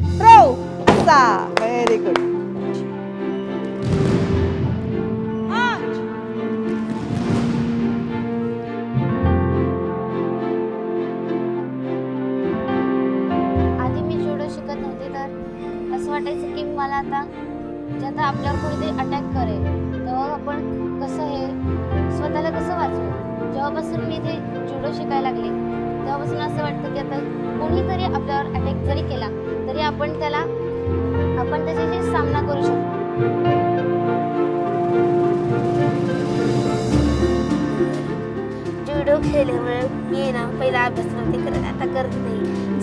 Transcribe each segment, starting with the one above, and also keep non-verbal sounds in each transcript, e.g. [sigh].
Throw असा very good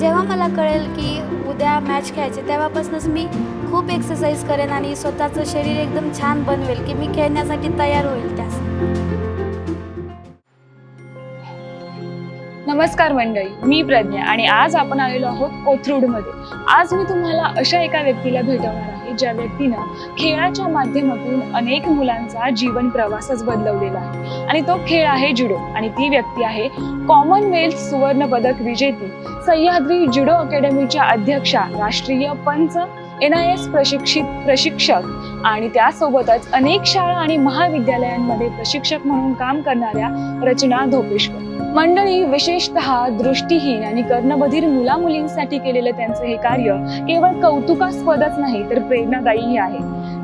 जेव्हा मला कळेल की उद्या मॅच खेळायचे तेव्हापासूनच मी खूप एक्सरसाइज करेन आणि स्वतःचं शरीर एकदम छान बनवेल की मी खेळण्यासाठी तयार होईल त्यास नमस्कार मंडळी मी प्रज्ञा आणि आज आपण आलेलो आहोत कोथरूडमध्ये. आज मी तुम्हाला अशा एका व्यक्तीला भेटवणार आहे ज्या व्यक्तीनं खेळाच्या माध्यमातून अनेक मुलांचा जीवन प्रवासच बदलवलेला आहे. आणि तो खेळ आहे जुडो आणि ती व्यक्ती आहे कॉमनवेल्थ सुवर्ण पदक विजेती सह्याद्री जुडो अकॅडमीच्या अध्यक्षा राष्ट्रीय पंच एन आय एस प्रशिक्षित प्रशिक्षक आणि त्यासोबतच अनेक शाळा आणि महाविद्यालयांमध्ये प्रशिक्षक म्हणून काम करणाऱ्या रचना धोपेश्वर. मंडळी विशेषतः दृष्टीहीन आणि कर्णबधीर मुला मुलींसाठी केलेलं त्यांचं हे कार्य केवळ कौतुकास्पदच नाही तर प्रेरणादायी आहे.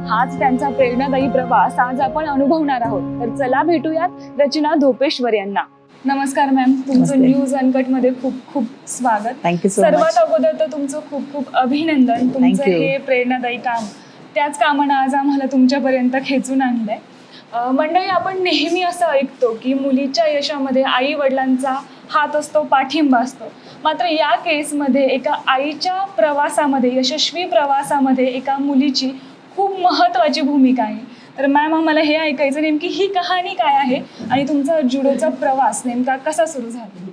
हाच त्यांचा प्रेरणादायी प्रवास आज आपण अनुभवणार आहोत. तर चला भेटूयात रचना धोपेश्वर यांना. नमस्कार मॅम. तुमचं न्यूज अनकटमध्ये खूप खूप स्वागत. थँक्यू सर्वात अगोदर तर तुमचं खूप खूप अभिनंदन. तुमचं. हे प्रेरणादायी काम. त्याच कामानं आज आम्हाला तुमच्यापर्यंत खेचून आणलंय. आहे मंडळी आपण नेहमी असं ऐकतो की मुलीच्या यशामध्ये आई वडिलांचा हात असतो पाठिंबा असतो. मात्र या केसमध्ये एका आईच्या प्रवासामध्ये यशस्वी प्रवासामध्ये एका मुलीची खूप महत्त्वाची भूमिका आहे. तर मॅम आम्हाला हे ऐकायचं नेमकी ही कहाणी काय आहे आणि तुमचा जुडोचा प्रवास नेमका कसा सुरू झाला?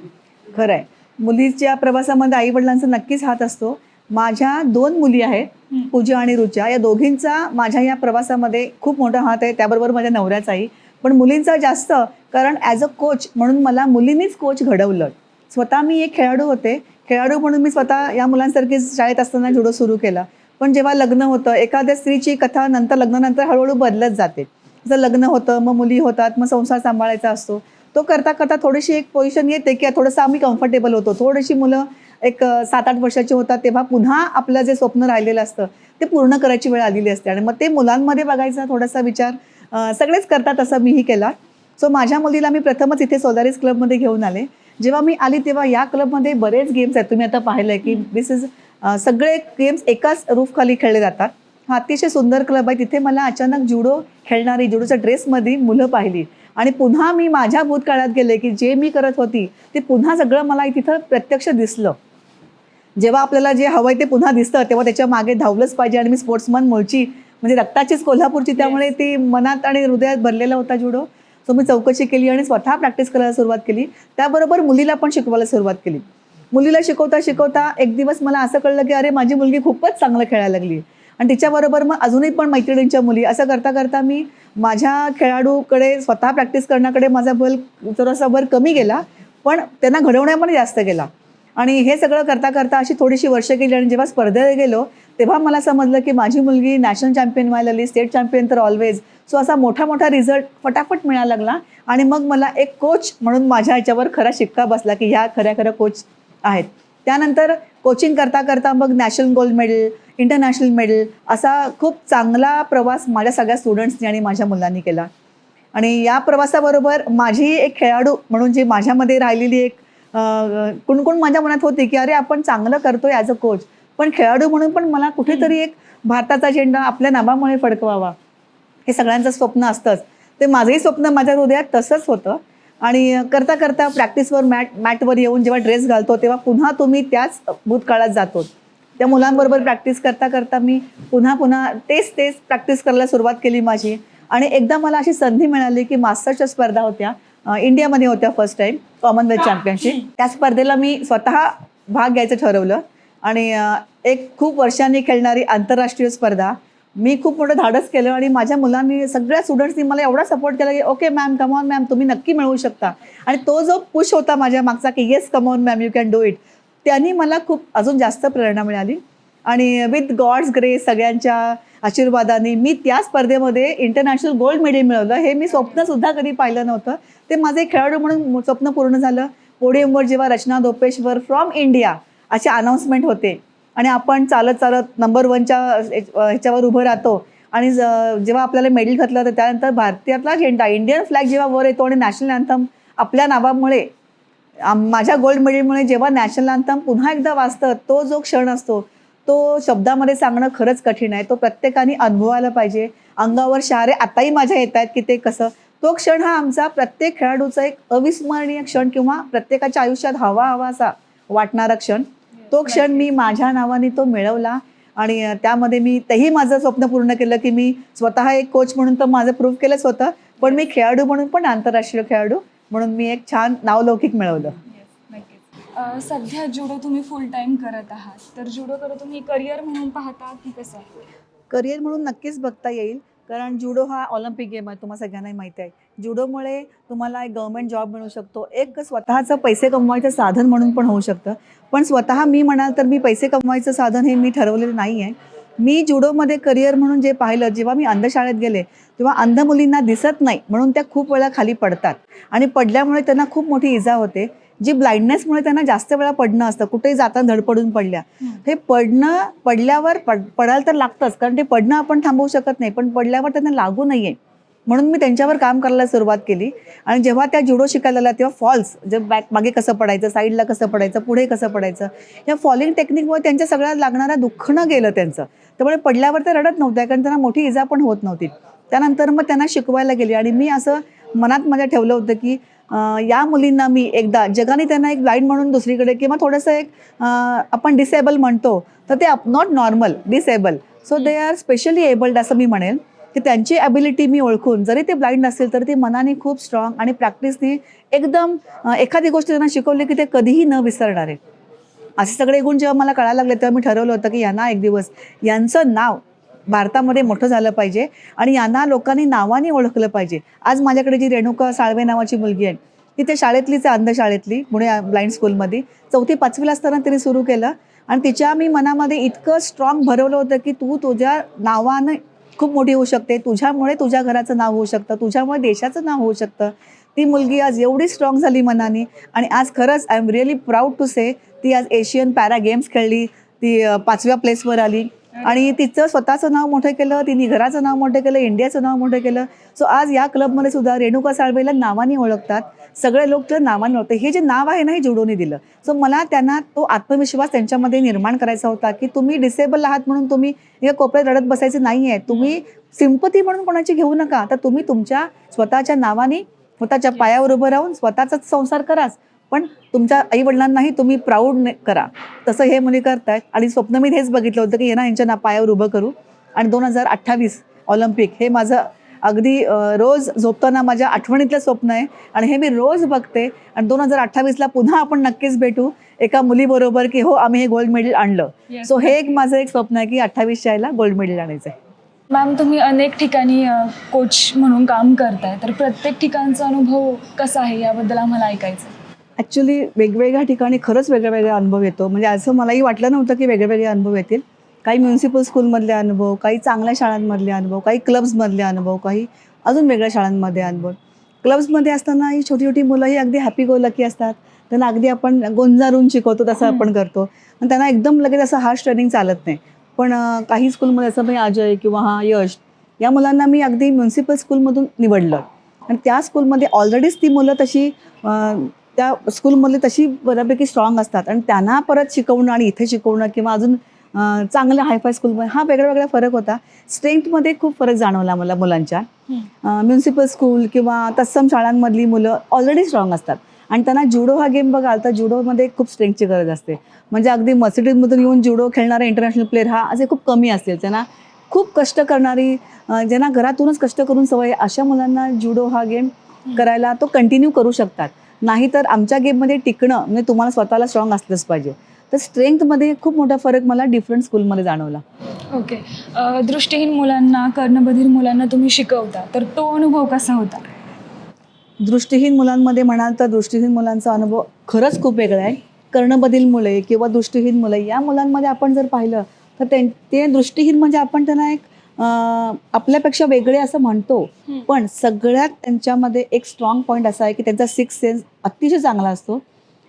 खरं आहे मुलीच्या प्रवासामध्ये आई वडिलांचा नक्कीच हात असतो. माझ्या दोन मुली आहेत. पूजा आणि रुचा. या दोघींचा माझ्या या प्रवासामध्ये खूप मोठा हात आहे. त्याबरोबर माझ्या नवऱ्याचाही. पण मुलींचा जास्त कारण ॲज अ कोच म्हणून मला मुलींनीच कोच घडवलं. स्वतः मी एक खेळाडू होते. खेळाडू म्हणून मी स्वतः या मुलांसारखी शाळेत असताना जुडो सुरू केला. पण जेव्हा लग्न होतं एखाद्या स्त्रीची कथा नंतर लग्नानंतर हळूहळू बदलत जाते. जर लग्न होतं मग मुली होतात मग संसार सांभाळायचा असतो. तो करता करता थोडीशी एक पोझिशन येते की थोडंसं आम्ही कम्फर्टेबल होतो. थोडीशी मुलं एक सात आठ वर्षाचे होतात तेव्हा पुन्हा आपलं जे स्वप्न राहिलेलं असतं ते पूर्ण करायची वेळ आलेली असते. आणि मग ते मुलांमध्ये बघायचा थोडासा विचार सगळेच करतात असं मीही केला. सो माझ्या मुलीला मी प्रथमच इथे सोलारीस क्लबमध्ये घेऊन आले. जेव्हा मी आली तेव्हा या क्लबमध्ये बरेच गेम्स आहेत. तुम्ही आता पाहिलंय की दिस इज सगळे गेम्स एकाच रूफखाली खेळले जातात. हा अतिशय सुंदर क्लब आहे. तिथे मला अचानक जुडो खेळणारी जुडोच्या ड्रेसमध्ये मुलं पाहिली. आणि पुन्हा मी माझ्या भूतकाळात गेले की जे मी करत होती ते पुन्हा सगळं मला तिथं प्रत्यक्ष दिसलं. जेव्हा आपल्याला जे हवंय ते पुन्हा दिसतं तेव्हा त्याच्यामागे धावलंच पाहिजे. आणि मी स्पोर्ट्समन मूळची म्हणजे रक्ताचीच कोल्हापूरची त्यामुळे ती मनात आणि हृदयात भरलेला होता जुडो सो मी चौकशी केली आणि स्वतः प्रॅक्टिस करायला सुरुवात केली. त्याबरोबर मुलीला पण शिकवायला सुरुवात केली. मुलीला शिकवता शिकवता एक दिवस मला असं कळलं की अरे माझी मुलगी खूपच चांगलं खेळायला लागली. आणि तिच्याबरोबर मग अजूनही पण मैत्रिणींच्या मुली. असं करता करता मी माझ्या खेळाडूकडे स्वतः प्रॅक्टिस करण्याकडे माझा बल थोडासा भर कमी गेला पण त्यांना घडवण्यामध्ये जास्त गेला. आणि हे सगळं करता करता अशी थोडीशी वर्ष गेली आणि जेव्हा स्पर्धेला गेलो तेव्हा मला समजलं की माझी मुलगी नॅशनल चॅम्पियन व्हायला लागली स्टेट चॅम्पियन तर ऑलवेज सो असा मोठा मोठा रिझल्ट फटाफट मिळायला लागला आणि मग मला एक कोच म्हणून माझ्या ह्याच्यावर खरा शिक्का बसला की ह्या खऱ्या खऱ्या कोच आहेत. त्यानंतर कोचिंग करता करता मग national gold medal international medal असा खूप चांगला प्रवास माझ्या सगळ्या स्टुडंट्सनी आणि माझ्या मुलांनी केला. आणि या प्रवासाबरोबर माझी एक खेळाडू म्हणून जी माझ्यामध्ये राहिलेली एक कुणकुण माझ्या मनात होती की अरे आपण चांगलं करतोय ॲज अ कोच पण खेळाडू म्हणून पण मला कुठेतरी एक भारताचा झेंडा आपल्या नावामुळे फडकवावा. हे सगळ्यांचं स्वप्न असतंच. ते माझंही स्वप्न माझ्या हृदयात तसंच होतं. आणि करता करता प्रॅक्टिसवर मॅट मॅटवर येऊन जेव्हा ड्रेस घालतो तेव्हा पुन्हा तुम्ही त्याच भूतकाळात जातो. त्या मुलांबरोबर प्रॅक्टिस करता करता मी पुन्हा पुन्हा तेच तेच प्रॅक्टिस करायला सुरुवात केली माझी. आणि एकदा मला अशी संधी मिळाली की मास्टरच्या स्पर्धा होत्या. इंडियामध्ये होत्या फर्स्ट टाईम कॉमनवेल्थ चॅम्पियनशिप त्या स्पर्धेला मी स्वतः भाग घ्यायचं ठरवलं. आणि एक खूप वर्षांनी खेळणारी आंतरराष्ट्रीय स्पर्धा. मी खूप मोठं धाडस केलं आणि माझ्या मुलांनी सगळ्या स्टुडंट्सनी मला एवढा सपोर्ट केला की ओके मॅम कमॉन मॅम तुम्ही नक्की मिळवू शकता. आणि तो जो पुश होता माझ्या मागचा की yes come on ma'am you can do it त्यांनी मला खूप अजून जास्त प्रेरणा मिळाली. आणि विथ गॉड्स ग्रेस सगळ्यांच्या आशीर्वादाने मी त्या स्पर्धेमध्ये इंटरनॅशनल गोल्ड मेडल मिळवलं. हे मी स्वप्नसुद्धा कधी पाहिलं नव्हतं. ते माझे खेळाडू म्हणून स्वप्न पूर्ण झालं. पोडियमवर जेव्हा रचना दोपेश्वर फ्रॉम इंडिया असे अनाऊन्समेंट होते. आणि आपण चालत चालत नंबर वनच्या ह्याच्यावर उभं राहतो. आणि ज- जेव्हा आपल्याला मेडल घातलं तर त्यानंतर भारतीयातला झेंडा इंडियन फ्लॅग जेव्हा वर येतो आणि नॅशनल अँथम आपल्या नावामुळे माझ्या गोल्ड मेडलमुळे जेव्हा नॅशनल अँथम पुन्हा एकदा वाचतं तो जो क्षण असतो तो शब्दामध्ये सांगणं खरंच कठीण आहे. तो प्रत्येकाने अनुभवायला पाहिजे. अंगावर शहारे आताही माझ्या येत आहेत की ते कसं तो क्षण हा आमचा प्रत्येक खेळाडूचा एक अविस्मरणीय क्षण किंवा प्रत्येकाच्या आयुष्यात हवा हवा असा वाटणारा क्षण. तो क्षण मी माझ्या नावाने तो मिळवला आणि त्यामध्ये मी तेही माझं स्वप्न पूर्ण केलं की मी स्वतः एक कोच म्हणून तर माझं प्रूव्ह केलंच होतं. पण मी खेळाडू म्हणून पण आंतरराष्ट्रीय खेळाडू म्हणून मी एक छान नावलौकिक मिळवलं. सध्या जुडो तुम्ही फुल टाइम करत आहात. तर जुडो करत तुम्ही करिअर म्हणून पाहता की कसं आहे? करिअर म्हणून नक्कीच बघता येईल. कारण जुडो हा ऑलिम्पिक गेम आहे तुम्हाला सगळ्यांनाही माहिती आहे. जुडोमुळे तुम्हाला एक गव्हर्मेंट जॉब मिळू शकतो. एक स्वतःचं पैसे कमवायचं साधन म्हणून पण होऊ शकतं. पण स्वतः मी म्हणाल तर मी पैसे कमवायचं साधन हे मी ठरवलेलं नाही आहे मी जुडोमध्ये करिअर म्हणून जे पाहिलं जेव्हा मी अंधशाळेत गेले तेव्हा अंध मुलींना दिसत नाही म्हणून त्या खूप वेळा खाली पडतात. आणि पडल्यामुळे त्यांना खूप मोठी इजा होते. जी ब्लाइंडनेसमुळे त्यांना जास्त वेळा पडणं असतं कुठेही जाताना धडपडून पडल्या. हे. पडणं पडल्यावर पड पडायला तर लागतंच कारण ते पडणं आपण थांबवू शकत नाही पण पडल्यावर त्यांना लागू नाही आहे म्हणून मी त्यांच्यावर काम करायला सुरुवात केली. आणि जेव्हा त्या जुडो शिकायला लागल्या तेव्हा फॉल्स जे बॅक मागे कसं पडायचं साईडला कसं पडायचं पुढे कसं पडायचं या फॉलिंग टेक्निकमुळे त्यांच्या सगळ्या लागणारं दुःखणं गेलं त्यांचं. त्यामुळे पडल्यावर ते रडत नव्हत्या कारण त्यांना मोठी इजा पण होत नव्हती. त्यानंतर मग त्यांना शिकवायला गेली आणि मी असं मनात माझ्या ठेवलं होतं की या मुलींना मी एकदा जगाने त्यांना एक ब्लाइंड म्हणून दुसरीकडे किंवा थोडंसं एक आपण डिसेबल म्हणतो तर ते not normal disable so they are specially abled असं मी म्हणेन की त्यांची ॲबिलिटी मी ओळखून जरी ते ब्लाइंड असेल तर ते मनाने खूप स्ट्रॉंग आणि प्रॅक्टिसने एकदम एखादी गोष्ट त्यांना शिकवली की ते कधीही न विसरणार आहे असे सगळे गुण जेव्हा मला कळायला लागले तेव्हा मी ठरवलं होतं की यांना एक दिवस यांचं नाव भारतामध्ये मोठं झालं पाहिजे आणि यांना लोकांनी नावाने ओळखलं पाहिजे. आज माझ्याकडे जी रेणुका साळवे नावाची मुलगी आहे ती त्या शाळेतलीच आहे अंधशाळेतली पुणे ब्लाइंड स्कूलमध्ये चौथी पाचवीला असताना तिने सुरू केलं आणि तिच्या मी मनामध्ये इतकं स्ट्रॉंग भरवलं होतं की तू तुझ्या नावानं खूप मोठी होऊ शकते. तुझ्यामुळे तुझ्या घराचं नाव होऊ शकतं. तुझ्यामुळे देशाचं नाव होऊ शकतं. ती मुलगी आज एवढी स्ट्रॉंग झाली मनाने आणि आज खरंच I am really proud to say ती आज एशियन पॅरा गेम्स खेळली. ती पाचव्या प्लेसवर आली. आणि तिचं स्वतःचं नाव मोठं केलं तिने घराचं नाव मोठं केलं इंडियाचं नाव मोठं केलं. सो आज या क्लबमध्ये सुद्धा रेणुका साळवेला नावाने ओळखतात. सगळे लोक तर नावाने ओळखतात. हे जे नाव आहे ना हे जुडोने दिलं. सो मला त्यांना तो आत्मविश्वास त्यांच्यामध्ये निर्माण करायचा होता की तुम्ही डिसेबल आहात म्हणून तुम्ही या कोपऱ्यात रडत बसायचं नाही आहे तुम्ही सिंपती म्हणून कोणाची घेऊ नका. तर तुम्ही तुमच्या स्वतःच्या नावाने स्वतःच्या पायावर उभं राहून स्वतःचाच संसार कराच. पण तुमच्या आई वडिलांनाही तुम्ही प्राऊड करा. तसं हे मुली करतायत. आणि स्वप्न मी हेच बघितलं होतं की यांच्या ना पायावर उभं करू. आणि दोन हजार अठ्ठावीस ऑलिम्पिक हे माझं अगदी रोज झोपताना माझ्या आठवणीतलं स्वप्न आहे. आणि हे मी रोज बघते. आणि दोन हजार अठ्ठावीसला पुन्हा आपण नक्कीच भेटू. एका मुलीबरोबर की हो आम्ही हे गोल्ड मेडल आणलं. Yes, सो हे एक माझं एक स्वप्न आहे की अठ्ठावीसच्या याला गोल्ड मेडल आणायचं आहे मॅम तुम्ही अनेक ठिकाणी कोच म्हणून काम करताय. तर प्रत्येक ठिकाणचा अनुभव कसा आहे? याबद्दल आम्हाला ऐकायचं. ॲक्च्युली वेगवेगळ्या ठिकाणी खरंच वेगळा वेगळा अनुभव येतो. म्हणजे असं मलाही वाटलं नव्हतं की वेगळे वेगळे अनुभव येतील. काही म्युन्सिपल स्कूलमधले अनुभव काही चांगल्या शाळांमधले अनुभव काही क्लब्समधले अनुभव काही अजून वेगळ्या शाळांमध्ये अनुभव. क्लब्समध्ये असताना ही छोटी छोटी मुलं ही अगदी हॅपी गो लकी असतात. त्यांना अगदी आपण गोंजारून शिकवतो तसं आपण करतो. आणि त्यांना एकदम लगेच असं हार्श ट्रेनिंग चालत नाही. पण काही स्कूलमध्ये असं मी अजय किंवा हा यश या मुलांना मी अगदी म्युन्सिपल स्कूलमधून निवडलं. आणि त्या स्कूलमध्ये ऑलरेडीच ती मुलं तशी त्या स्कूलमधली तशी बऱ्यापैकी स्ट्रॉंग असतात. आणि त्यांना परत शिकवणं आणि इथे शिकवणं किंवा अजून अं, चांगल्या हायफाय स्कूलमध्ये हा वेगळा वेगळा फरक होता. स्ट्रेंथमध्ये खूप फरक जाणवला मला मुलांच्या. म्युन्सिपल स्कूल किंवा तत्सम शाळांमधली मुलं ऑलरेडी स्ट्रॉंग असतात. आणि त्यांना जुडो हा गेम बघाल तर जुडोमध्ये खूप स्ट्रेंथची गरज असते. म्हणजे अगदी मर्सिडीजमधून येऊन जुडो खेळणारा इंटरनॅशनल प्लेअर हा असे खूप कमी असतील. त्यांना खूप कष्ट करणारी ज्यांना घरातूनच कष्ट करून सवय अशा मुलांना जुडो हा गेम करायला तो कंटिन्यू करू शकतात. नाहीतर आमच्या गेममध्ये टिकणं म्हणजे तुम्हाला स्वतःला स्ट्रॉंग असलंच पाहिजे. तर स्ट्रेंथमध्ये खूप मोठा फरक मला डिफरंट स्कूलमध्ये जाणवला. ओके अ, दृष्टीहीन मुलांना कर्णबधीर मुलांना तुम्ही शिकवता तर तो अनुभव कसा होता? दृष्टीहीन मुलांमध्ये म्हणाल तर दृष्टीहीन मुलांचा अनुभव खरंच खूप वेगळा आहे. कर्णबधील मुले किंवा दृष्टीहीन मुले या मुलांमध्ये आपण जर पाहिलं तर ते दृष्टीहीन म्हणजे आपण त्यांना एक आपल्यापेक्षा वेगळे असं म्हणतो. पण सगळ्यात त्यांच्यामध्ये एक स्ट्रॉंग पॉईंट असा आहे की त्यांचा सिक्स सेन्स अतिशय चांगला असतो.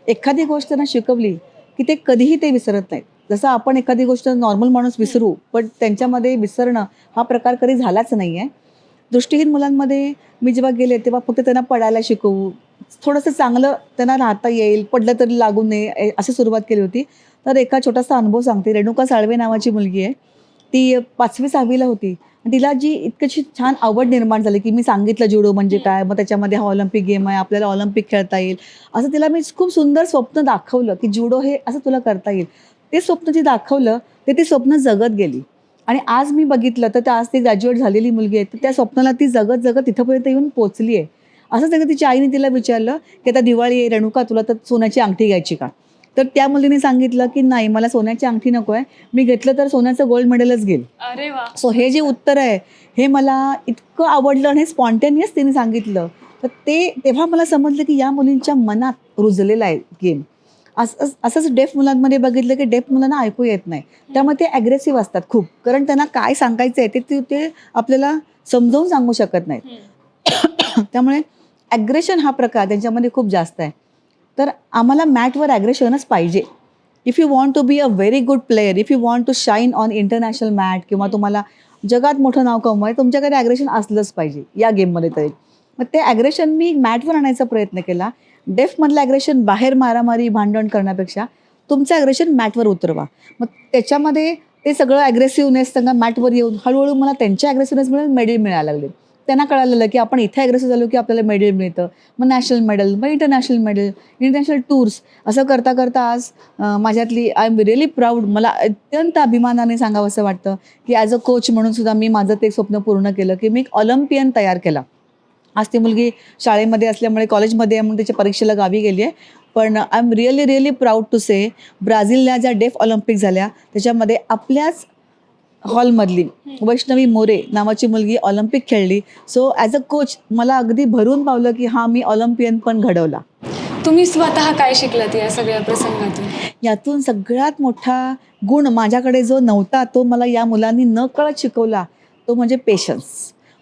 एखादी गोष्ट त्यांना शिकवली की ते कधीही ते विसरत नाहीत. जसं आपण एखादी गोष्ट नॉर्मल माणूस विसरू पण त्यांच्यामध्ये विसरणं हा प्रकार कधी झालाच नाही आहे दृष्टीहीन मुलांमध्ये मी जेव्हा गेले तेव्हा फक्त त्यांना पडायला शिकवू थोडंसं चांगलं त्यांना राहता येईल पडलं तरी लागू नये अशी सुरुवात केली होती. तर एका छोटासा अनुभव सांगते. रेणुका साळवे नावाची मुलगी आहे. ती पाचवी सहावीला होती. तिला जी इतकीशी छान आवड निर्माण झाली की मी सांगितलं जुडो म्हणजे काय मग त्याच्यामध्ये हा ऑलिम्पिक गेम आहे आपल्याला ऑलिम्पिक खेळता येईल. असं तिला मी खूप सुंदर स्वप्न दाखवलं की जुडो हे असं तुला करता येईल. ते स्वप्न जे दाखवलं ते ती स्वप्न जगत गेली. आणि आज मी बघितलं तर त्या आज ती ग्रॅज्युएट झालेली मुलगी आहे तर त्या स्वप्नाला ती जगत जगत तिथंपर्यंत येऊन पोचली आहे. असंच एकदा तिच्या आईने तिला विचारलं की आता दिवाळी आहे रेणुका तुला तर सोन्याची अंगठी घ्यायची का? तर त्या मुलीने सांगितलं की नाही मला सोन्याची अंगठी नको आहे मी घेतलं तर सोन्याचं गोल्ड मेडलच घेईल. अरे वा. सो हे जे उत्तर आहे हे मला इतकं आवडलं आणि स्पॉन्टेनियस तिने सांगितलं. तर ते तेव्हा मला समजलं की या मुलींच्या मनात रुजलेला आहे गेम. असं असंच डेफ मुलांमध्ये बघितलं की डेफ मुलांना ऐकू येत नाही. त्यामुळे ते ॲग्रेसिव्ह असतात खूप. कारण त्यांना काय सांगायचं आहे ते ते- आपल्याला समजावून सांगू शकत नाहीत. [coughs] त्यामुळे ॲग्रेशन हा प्रकार त्यांच्यामध्ये खूप जास्त आहे. तर आम्हाला मॅटवर ॲग्रेशनच पाहिजे. If you want to be a very good player if you want to shine on international mat किंवा तुम्हाला जगात मोठं नाव कमवाय तुमच्याकडे ॲग्रेशन असलंच पाहिजे या गेममध्ये तरी. मग ते ॲग्रेशन मी मॅटवर आणायचा प्रयत्न केला. डेफमधलं ॲग्रेशन बाहेर मारामारी भांडण करण्यापेक्षा तुमचं ॲग्रेशन मॅटवर उतरवा. मग त्याच्यामध्ये ते सगळं ॲग्रेसिव्हनेस त्यांना मॅटवर येऊन हळूहळू मला त्यांच्या ॲग्रेसिव्हनेसमुळे मेडल मिळायला लागले. त्यांना कळालेलं की आपण इथे अग्रेसर झालो की आपल्याला मेडल मिळतं. मग नॅशनल मेडल मग इंटरनॅशनल मेडल इंटरनॅशनल टूर्स असं करता करता आज माझ्यातली आय एम रिअली प्राऊड मला अत्यंत अभिमानाने सांगावं असं वाटतं की ॲज अ कोच म्हणून सुद्धा मी माझं ते स्वप्न पूर्ण केलं की मी एक ऑलिम्पियन तयार केला. आज ती मुलगी शाळेमध्ये असल्यामुळे कॉलेजमध्ये आहे म्हणून त्याच्या परीक्षेला गावी गेली आहे. पण I am really really proud to say ब्राझीलला ज्या डेफ ऑलिम्पिक झाल्या त्याच्यामध्ये आपल्याच हॉलमधली. वैष्णवी मोरे नावाची मुलगी ऑलिम्पिक खेळली. सो ॲज अ कोच मला अगदी भरून पावलं की हा मी ऑलिम्पियन पण घडवला. तुम्ही स्वतः काय शिकलात या सगळ्या प्रसंगातून? यातून सगळ्यात मोठा गुण माझ्याकडे जो नव्हता तो मला या मुलांनी न कळत शिकवला तो म्हणजे पेशन्स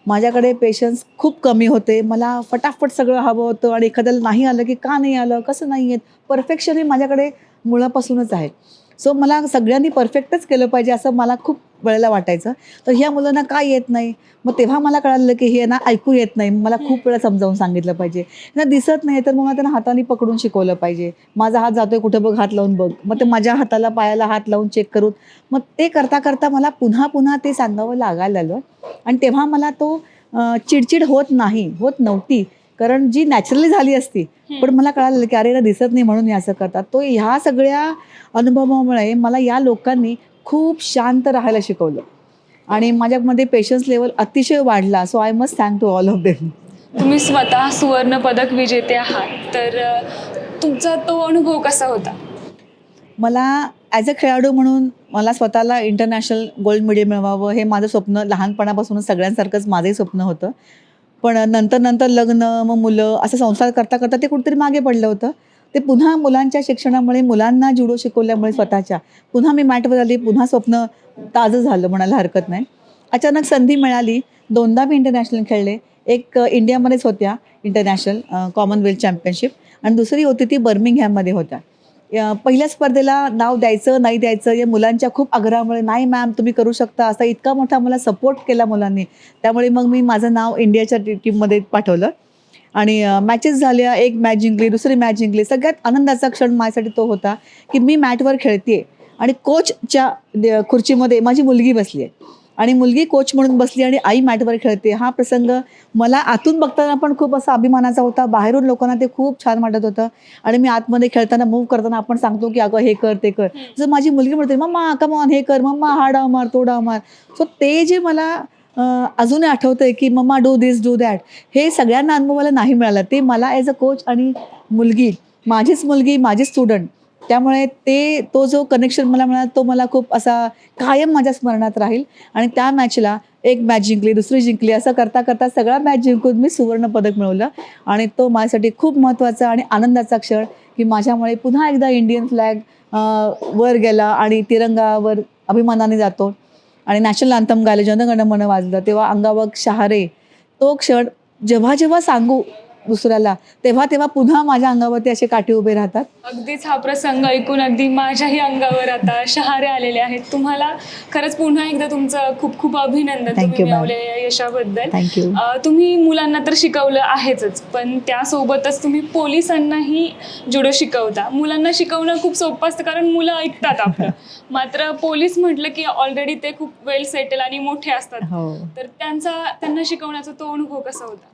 माझ्याकडे पेशन्स खूप कमी होते. मला फटाफट सगळं हवं होतं आणि एखाद्याला नाही आलं की का नाही आलं कसं नाही येत परफेक्शन हे माझ्याकडे मुळापासूनच आहे. सो मला सगळ्यांनी परफेक्टच केलं पाहिजे असं मला खूप वेळेला वाटायचं. तर ह्या मुलांना काय येत नाही? मग तेव्हा मला कळालं की हे ना ऐकू येत नाही. मला खूप वेळा समजावून सांगितलं पाहिजे. ना दिसत नाही तर मग मला त्यांना हाताने पकडून शिकवलं पाहिजे. माझा हात जातोय कुठं बघ हात लावून बघ. मग ते माझ्या हाताला पायाला हात लावून चेक करून. मग ते करता करता मला पुन्हा पुन्हा ते सांगावं लागायला लागलं. आणि तेव्हा मला तो चिडचिड होत नाही होत नव्हती. कारण जी नॅचरली झाली असती पण मला कळालं की अरे ना दिसत नाही म्हणून असं करतात. तो ह्या सगळ्या अनुभवामुळे मला या लोकांनी खूप शांत राहायला शिकवलं. आणि माझ्यामध्ये पेशन्स लेवल अतिशय वाढला. So I must thank to all of them तुम्ही स्वतः सुवर्ण पदक विजेते आहात. तर तुमचा तो अनुभव कसा होता? मला ॲज अ खेळाडू म्हणून मला स्वतःला इंटरनॅशनल गोल्ड मेडल मिळवावं हे माझं स्वप्न लहानपणापासूनच सगळ्यांसारखंच माझंही स्वप्न होतं. पण नंतर नंतर लग्न मग मुलं असं संसार करता करता ते कुठेतरी मागे पडलं होतं. ते पुन्हा मुलांच्या शिक्षणामुळे मुलांना जुडो शिकवल्यामुळे स्वतःच्या. पुन्हा मी मॅटवर आली पुन्हा स्वप्न ताजं झालं म्हणायला हरकत नाही. अचानक संधी मिळाली. दोनदा मी इंटरनॅशनल खेळले. एक इंडियामध्येच होत्या इंटरनॅशनल कॉमनवेल्थ चॅम्पियनशिप आणि दुसरी होती ती बर्मिंगहॅममध्ये होत्या. पहिल्या स्पर्धेला नाव द्यायचं नाही द्यायचं या मुलांच्या खूप आग्रहामुळे नाही मॅम तुम्ही करू शकता. असा इतका मोठा मला सपोर्ट केला मुलांनी. त्यामुळे मग मी माझं नाव इंडियाच्या टीममध्ये पाठवलं. आणि मॅचेस झाल्या एक मॅच जिंकली दुसरी मॅच जिंकली. सगळ्यात आनंदाचा क्षण माझ्यासाठी तो होता की मी मॅटवर खेळते आणि कोचच्या खुर्चीमध्ये माझी मुलगी बसली आहे आणि मुलगी कोच म्हणून बसली आणि आई मॅटवर खेळते. हा प्रसंग मला आतून बघताना पण खूप असा अभिमानाचा होता. बाहेरून लोकांना ते खूप छान वाटत होतं. आणि मी आतमध्ये खेळताना मूव्ह करताना आपण सांगतो की अगं हे कर ते कर. जर माझी मुलगी म्हणते मम्मा कमॉन हे कर. मम्मा हा डाव मार तो डाव मार. सो ते जे मला अजूनही आठवतंय की mamma do this do that हे सगळ्यांना अनुभवाला नाही मिळालं. ते मला ॲज अ कोच आणि मुलगी माझीच मुलगी माझी स्टुडंट त्यामुळे ते तो जो कनेक्शन मला मिळाला तो मला खूप असा कायम माझ्या स्मरणात राहील. आणि त्या मॅचला एक मॅच जिंकली दुसरी जिंकली असं करता करता सगळा मॅच जिंकून मी सुवर्ण पदक मिळवलं. आणि तो माझ्यासाठी खूप महत्त्वाचा आणि आनंदाचा क्षण की माझ्यामुळे पुन्हा एकदा इंडियन फ्लॅग वर गेला आणि तिरंगावर अभिमानाने जातो. आणि नॅशनल अँथम गायलं जनगणमन वाजलं तेव्हा अंगावर शहारे तो क्षण जेव्हा जेव्हा सांगू दुसऱ्याला. तेव्हा तेव्हा पुन्हा माझ्या अंगावरती असे काठी उभे राहतात. अगदीच हा प्रसंग ऐकून अगदी माझ्याही अंगावर आता शहारे आलेले आहेत. तुम्हाला खरंच पुन्हा एकदा तुमचं खूप खूप अभिनंदन Thank तुम्ही ma'am. मिळवलेल्या यशाबद्दल. थँक्यू अ, तुम्ही मुलांना तर शिकवलं आहेच पण त्यासोबतच तुम्ही पोलिसांनाही जुडो शिकवता. मुलांना शिकवणं खूप सोपं असतं कारण मुलं ऐकतात आपलं. [laughs] मात्र पोलीस म्हटलं की ऑलरेडी ते खूप वेल सेटल आणि मोठे असतात. हो. तर त्यांचा त्यांना शिकवण्याचा तो अनुभव कसा होता?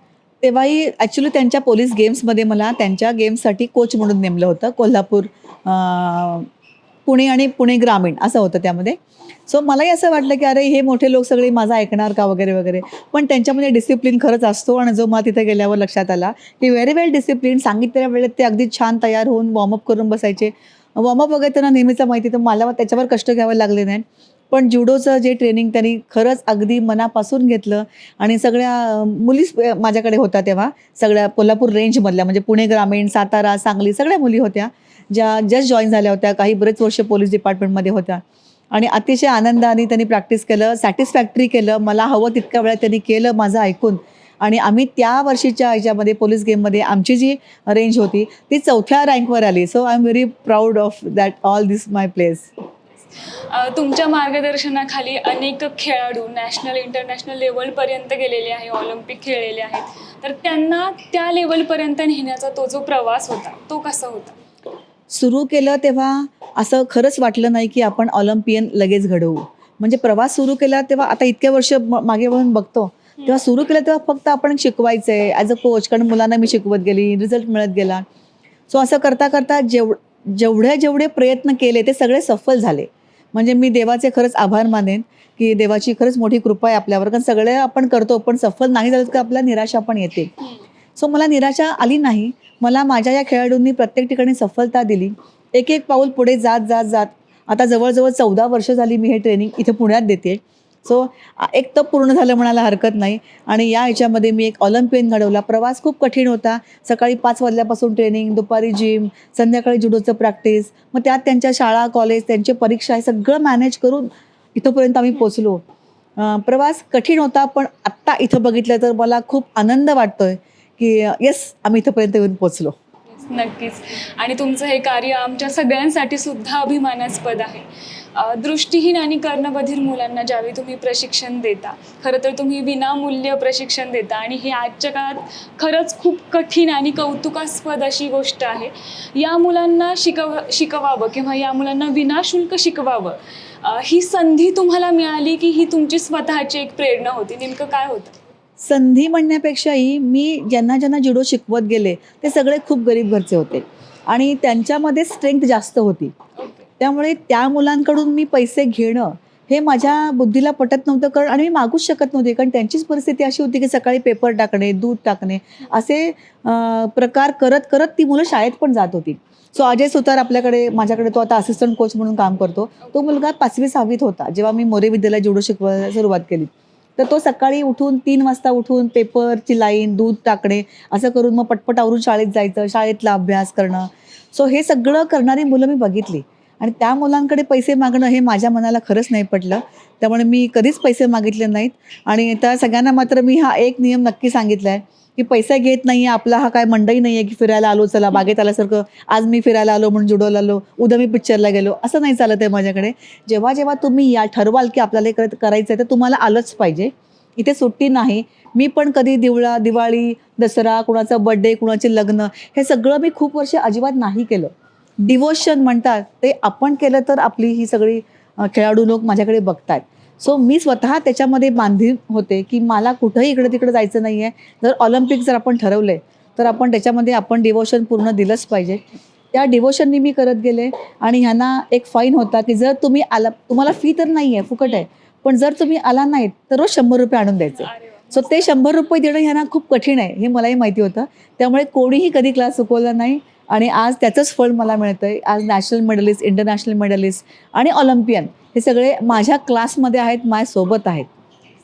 तेव्हाही ॲक्च्युली त्यांच्या पोलीस गेम्समध्ये मला त्यांच्या गेम्ससाठी कोच म्हणून नेमलं होतं. कोल्हापूर पुणे आणि पुणे ग्रामीण असं होतं त्यामध्ये. सो मलाही असं वाटलं की अरे हे मोठे लोक सगळे माझा ऐकणार का वगैरे वगैरे. पण त्यांच्यामध्ये डिसिप्लिन खरंच असतो आणि जो मला तिथे गेल्यावर लक्षात आला की व्हेरी वेल डिसिप्लिन सांगितलेल्या वेळेत ते अगदी छान तयार होऊन वॉर्मअप करून बसायचे. वॉर्मअप वगैरे त्यांना नेहमीचं माहिती तर मला त्याच्यावर कष्ट घ्यावे लागले नाहीत. पण ज्युडोचं जे ट्रेनिंग त्यांनी खरंच अगदी मनापासून घेतलं. आणि सगळ्या मुलीच माझ्याकडे होत्या तेव्हा. सगळ्या कोल्हापूर रेंजमधल्या म्हणजे पुणे ग्रामीण सातारा सांगली सगळ्या मुली होत्या. ज्या जस्ट जॉईन झाल्या होत्या. काही बरेच वर्ष पोलीस डिपार्टमेंटमध्ये होत्या. आणि अतिशय आनंदाने त्यांनी प्रॅक्टिस केलं सॅटिस्फॅक्टरी केलं. मला हवं तितक्या वेळा त्यांनी केलं माझं ऐकून. आणि आम्ही त्या वर्षीच्या ह्याच्यामध्ये पोलीस गेममध्ये आमची जी रेंज होती ती चौथ्या रँकवर आली. So I am very proud of that all this my place तुमच्या मार्गदर्शनाखाली अनेक खेळाडू नॅशनल इंटरनॅशनल लेवलपर्यंत गेलेले आहे ऑलिम्पिक खेळलेले आहेत. तर त्यांना त्या लेवलपर्यंत नेण्याचा तो जो प्रवास होता तो कसा होता? सुरू केलं तेव्हा असं खरंच वाटलं नाही की आपण ऑलिम्पियन लगेच घडवू. म्हणजे प्रवास सुरू केला तेव्हा आता इतक्या वर्ष मागे वळून बघतो. तेव्हा सुरू केलं तेव्हा फक्त आपण शिकवायचं आहे ॲज अ कोच कारण मुलांना मी शिकवत गेली रिझल्ट मिळत गेला. सो असं करता करता जेव जेवढे जेवढे प्रयत्न केले ते सगळे सफल झाले. म्हणजे मी देवाचे खरंच आभार मानेन की देवाची खरंच मोठी कृपा आहे आपल्यावर. कारण सगळे आपण करतो पण सफल नाही झालं तर आपल्याला निराशा पण येते. सो मला निराशा आली नाही. मला माझ्या या खेळाडूंनी प्रत्येक ठिकाणी सफलता दिली. एक एक पाऊल पुढे जात जात जात. आता जवळजवळ चौदा वर्ष झाली मी हे ट्रेनिंग इथे पुण्यात देते सो एक तप पूर्ण झालं म्हणायला हरकत नाही. आणि या ह्याच्यामध्ये मी एक ऑलिम्पियन घडवला. प्रवास खूप कठीण होता. सकाळी पाच वाजल्यापासून ट्रेनिंग दुपारी जिम संध्याकाळी जुडोचं प्रॅक्टिस मग त्यात त्यांच्या शाळा कॉलेज त्यांची परीक्षा हे सगळं मॅनेज करून इथंपर्यंत आम्ही पोचलो प्रवास कठीण होता पण आत्ता इथं बघितलं तर मला खूप आनंद वाटतोय की येस आम्ही इथंपर्यंत येऊन पोचलो नक्कीच. आणि तुमचं हे कार्य आमच्या सगळ्यांसाठी सुद्धा अभिमानास्पद आहे. दृष्टीहीन आणि कर्णबधीर मुलांना ज्यावेळी तुम्ही प्रशिक्षण देता खरं तर तुम्ही विनामूल्य प्रशिक्षण देता आणि हे आजच्या काळात खरंच खूप कठीण आणि कौतुकास्पद अशी गोष्ट आहे. या मुलांना शिकव शिकवावं किंवा या मुलांना विनाशुल्क शिकवावं ही संधी तुम्हाला मिळाली की ही तुमची स्वतःची एक प्रेरणा होती. नेमकं काय होतं? संधी म्हणण्यापेक्षाही मी ज्यांना ज्यांना जुडो शिकवत गेले ते सगळे खूप गरीब घरचे होते. आणि त्यांच्यामध्ये स्ट्रेंथ जास्त होती. त्यामुळे त्या मुलांकडून मी पैसे घेणं हे माझ्या बुद्धीला पटत नव्हतं कारण आणि मी मागूच शकत नव्हते कारण त्यांचीच परिस्थिती अशी होती की सकाळी पेपर टाकणे दूध टाकणे असे प्रकार करत करत ती मुलं शाळेत पण जात होती. सो अजय सुतार आपल्याकडे माझ्याकडे तो आता असिस्टंट कोच म्हणून काम करतो. तो मुलगा पाचवी सहावीत होता जेव्हा मी मोरे विद्यालय जुडो शिकवायला सुरुवात केली. तर तो सकाळी उठून तीन वाजता उठून पेपरची लाईन दूध टाकणे असं करून मग पटपट आवरून शाळेत जायचं शाळेतला अभ्यास करणं. सो हे सगळं करणारी मुलं मी बघितली. आणि त्या मुलांकडे पैसे मागणं हे माझ्या मनाला खरंच नाही पटलं. त्यामुळे मी कधीच पैसे मागितले नाहीत. आणि त्या सगळ्यांना मात्र मी हा एक नियम नक्की सांगितला आहे की पैसे घेत नाही आपला हा काय मंडई नाही आहे की फिरायला आलो चला बागेत आल्यासारखं आज मी फिरायला आलो म्हणून जुडोला आलो उद्या मी पिक्चरला गेलो असं नाही चालत आहे माझ्याकडे. जेव्हा जेव्हा तुम्ही या ठरवाल की आपल्याला करत करायचं आहे तर तुम्हाला आलंच पाहिजे. इथे सुट्टी नाही. मी पण कधी दिवळा दिवाळी दसरा कुणाचा बड्डे कुणाचे लग्न हे सगळं मी खूप वर्ष अजिबात नाही केलं. डिवोशन म्हणतात ते आपण केलं तर आपली ही सगळी खेळाडू लोक माझ्याकडे बघतात सो मी स्वतः त्याच्यामध्ये बांधील होते की मला कुठंही इकडे तिकडे जायचं नाही आहे जर ऑलिम्पिक जर आपण ठरवलं तर आपण त्याच्यामध्ये आपण डिवोशन पूर्ण दिलंच पाहिजे. त्या डिवोशननी मी करत गेले आणि ह्यांना एक फाईन होता की जर तुम्ही आला तुम्हाला फी तर नाही आहे फुकट आहे. पण जर तुम्ही आला नाहीत तर रोज शंभर रुपये आणून द्यायचे. सो ते शंभर रुपये देणं ह्यांना खूप कठीण आहे हे मलाही माहिती होतं. त्यामुळे कोणीही कधी क्लास चुकवला नाही आणि आज त्याचंच फळ मला मिळतं आहे आज नॅशनल मेडलिस्ट इंटरनॅशनल मेडलिस्ट आणि ऑलिम्पियन हे सगळे माझ्या क्लासमध्ये आहेत माझ्यासोबत आहेत.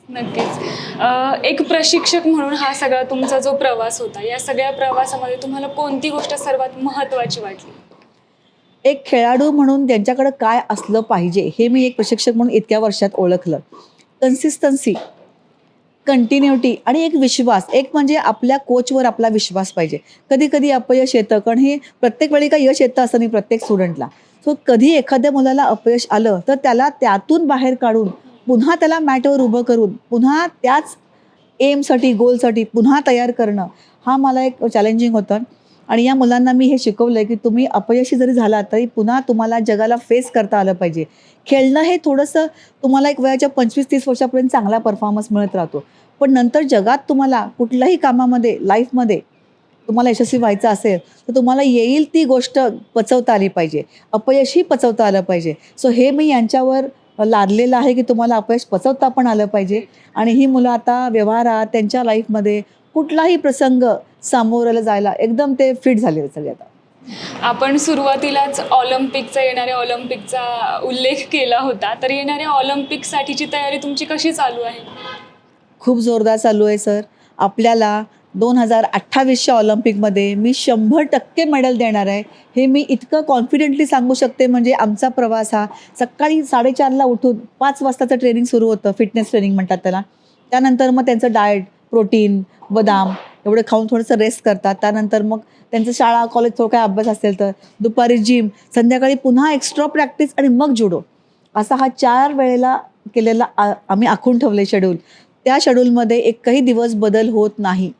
नक्कीच. एक प्रशिक्षक म्हणून हा सगळा तुमचा जो प्रवास होता या सगळ्या प्रवासामध्ये तुम्हाला कोणती गोष्ट सर्वात महत्त्वाची वाटली? एक खेळाडू म्हणून त्यांच्याकडे काय असलं पाहिजे हे मी एक प्रशिक्षक म्हणून इतक्या वर्षात ओळखलं. कन्सिस्टन्सी कंटिन्युटी आणि एक विश्वास. एक म्हणजे आपल्या कोचवर आपला विश्वास पाहिजे. कधी कधी अपयश येतं कारण हे प्रत्येक वेळी काय यश येतं असं नाही प्रत्येक स्टुडंटला सो कधी एखाद्या मुलाला अपयश आलं तर त्याला त्यातून बाहेर काढून पुन्हा त्याला मॅटवर उभं करून पुन्हा त्याच एमसाठी गोलसाठी पुन्हा तयार करणं हा मला एक चॅलेंजिंग होतं. आणि या मुलांना मी हे शिकवलं आहे की तुम्ही अपयशी जरी झाला तरी पुन्हा तुम्हाला जगाला फेस करता आलं पाहिजे. खेळणं हे थोडंसं तुम्हाला एक वयाच्या पंचवीस तीस वर्षापर्यंत चांगला परफॉर्मन्स मिळत राहतो. पण नंतर जगात तुम्हाला कुठल्याही कामामध्ये लाईफमध्ये तुम्हाला यशस्वी व्हायचं असेल तर तुम्हाला येईल ती गोष्ट पचवता आली पाहिजे. अपयशही पचवता आलं पाहिजे. सो हे मी यांच्यावर लादलेलं आहे की तुम्हाला अपयश पचवता पण आलं पाहिजे. आणि ही मुलं आता व्यवहारात त्यांच्या लाईफमध्ये कुठलाही प्रसंग सामोरं जायला एकदम ते फिट झाले सगळे आता. आपण सुरुवातीलाच ऑलिम्पिकचा येणाऱ्या ऑलिम्पिकचा उल्लेख केला होता. तर येणाऱ्या ऑलिम्पिकसाठीची तयारी तुमची कशी चालू आहे? खूप जोरदार चालू आहे सर. आपल्याला दोन हजार अठ्ठावीसच्या ऑलिम्पिकमध्ये मी शंभर टक्के मेडल देणार आहे. हे मी इतकं कॉन्फिडेंटली सांगू शकते म्हणजे आमचा प्रवास हा सकाळी साडेचारला उठून पाच वाजताचं ट्रेनिंग सुरू होतं फिटनेस ट्रेनिंग म्हणतात त्याला. त्यानंतर मग त्यांचं डाएट प्रोटीन बदाम एवढं खाऊन थोडंसं रेस्ट करतात. त्यानंतर मग त्यांचं शाळा कॉलेज थोडं काय अभ्यास असेल तर दुपारी जिम संध्याकाळी पुन्हा एक्स्ट्रा प्रॅक्टिस आणि मग जुडो असा हा चार वेळेला केलेला आ- आम्ही आखून ठेवले शेड्यूल त्या शेड्यूलमध्ये एकही दिवस बदल होत नाही.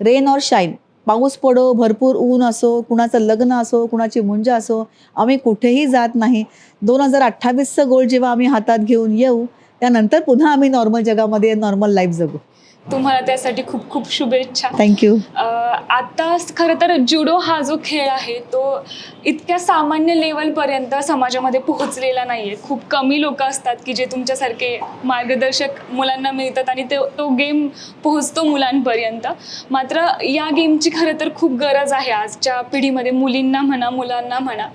रेन ऑर शाईन पाऊस पडो भरपूर ऊन असो कुणाचं लग्न असो कुणाची मुंज असो आम्ही कुठेही जात नाही. दोन हजार अठ्ठावीसचं गोल जेव्हा आम्ही हातात घेऊन येऊ त्यानंतर पुन्हा आम्ही नॉर्मल जगामध्ये नॉर्मल लाईफ जगू. तुम्हाला त्यासाठी खूप खूप शुभेच्छा. थँक्यू आता खरं तर जुडो हा जो खेळ आहे तो इतक्या सामान्य लेवलपर्यंत समाजामध्ये पोहोचलेला नाही आहे खूप कमी लोक असतात की जे तुमच्यासारखे मार्गदर्शक मुलांना मिळतात आणि ते तो गेम पोहोचतो मुलांपर्यंत. मात्र या गेमची खरं तर खूप गरज आहे आजच्या पिढीमध्ये. मुलींना म्हणा मुलांना म्हणा.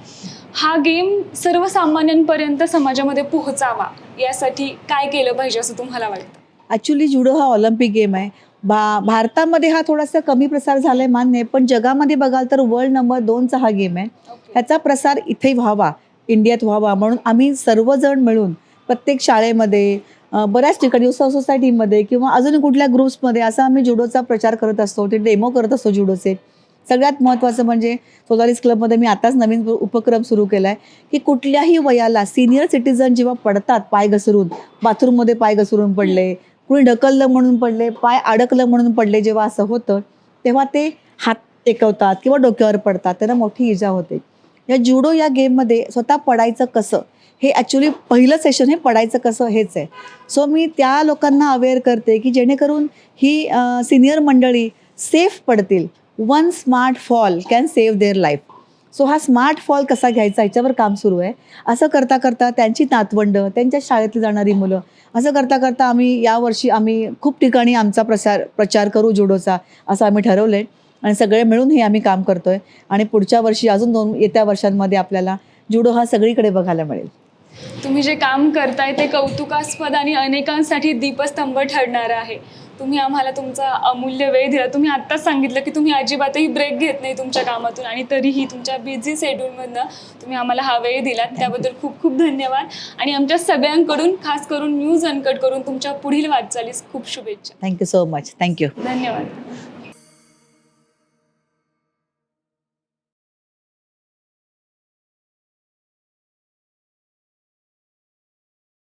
हा गेम सर्वसामान्यांपर्यंत समाजामध्ये पोहोचावा. यासाठी काय केलं पाहिजे असं तुम्हाला वाटतं? ॲक्च्युली जुडो हा ऑलिम्पिक गेम आहे. भा भारतामध्ये हा थोडासा कमी प्रसार झाला आहे मान्य आहे पण जगामध्ये बघाल तर वर्ल्ड नंबर दोनचा हा गेम आहे. ह्याचा प्रसार इथे व्हावा इंडियात व्हावा म्हणून आम्ही सर्वजण मिळून प्रत्येक शाळेमध्ये बऱ्याच ठिकाणी सोसायटीमध्ये किंवा अजून कुठल्या ग्रुप्समध्ये असा आम्ही जुडोचा प्रचार करत असतो ते डेमो करत असतो जुडोचे सगळ्यात महत्त्वाचं म्हणजे सोलारीस क्लबमध्ये मी आताच नवीन उपक्रम सुरू केला आहे की कुठल्याही वयाला सिनियर सिटीजन जेव्हा पडतात पाय घसरून बाथरूममध्ये पाय घसरून पडले कुणी ढकललं म्हणून पडले पाय अडकलं म्हणून पडले जेव्हा असं होतं तेव्हा ते हात टेकवतात किंवा डोक्यावर पडतात त्यांना मोठी इजा होते. या जुडो या गेममध्ये स्वतः पडायचं कसं? हे ॲक्च्युली पहिलं सेशन हे पडायचं कसं हेच आहे. सो मी त्या लोकांना अवेअर करते की जेणेकरून ही सिनियर मंडळी सेफ पडतील. One smart fall can save their life so हा स्मार्ट फॉल कसा घ्यायचा ह्याच्यावर काम सुरू आहे. असं करता करता त्यांची नातवंडं त्यांच्या शाळेतली जाणारी मुलं असं करता करता आम्ही यावर्षी आम्ही खूप ठिकाणी आमचा प्रसार प्रचार करू जुडोचा असं आम्ही ठरवलं आहे आणि सगळे मिळून हे आम्ही काम करतो आहे आणि पुढच्या वर्षी अजून दोन येत्या वर्षांमध्ये आपल्याला जुडो हा सगळीकडे बघायला मिळेल. तुम्ही जे काम करताय ते कौतुकास्पद आणि अनेकांसाठी दीपस्तंभ ठरणार आहे. तुम्ही आम्हाला तुमचा अमूल्य वेळ दिला. तुम्ही आत्ताच सांगितलं की तुम्ही अजिबातही ब्रेक घेत नाही तुमच्या कामातून आणि तरीही तुमच्या बिझी शेड्यूलमधनं तुम्ही आम्हाला हा वेळ दिलात. त्याबद्दल खूप खूप धन्यवाद. आणि आमच्या सगळ्यांकडून खास करून न्यूज अनकट करून तुमच्या पुढील वाटचालीस खूप शुभेच्छा. थँक्यू सो मच थँक्यू धन्यवाद.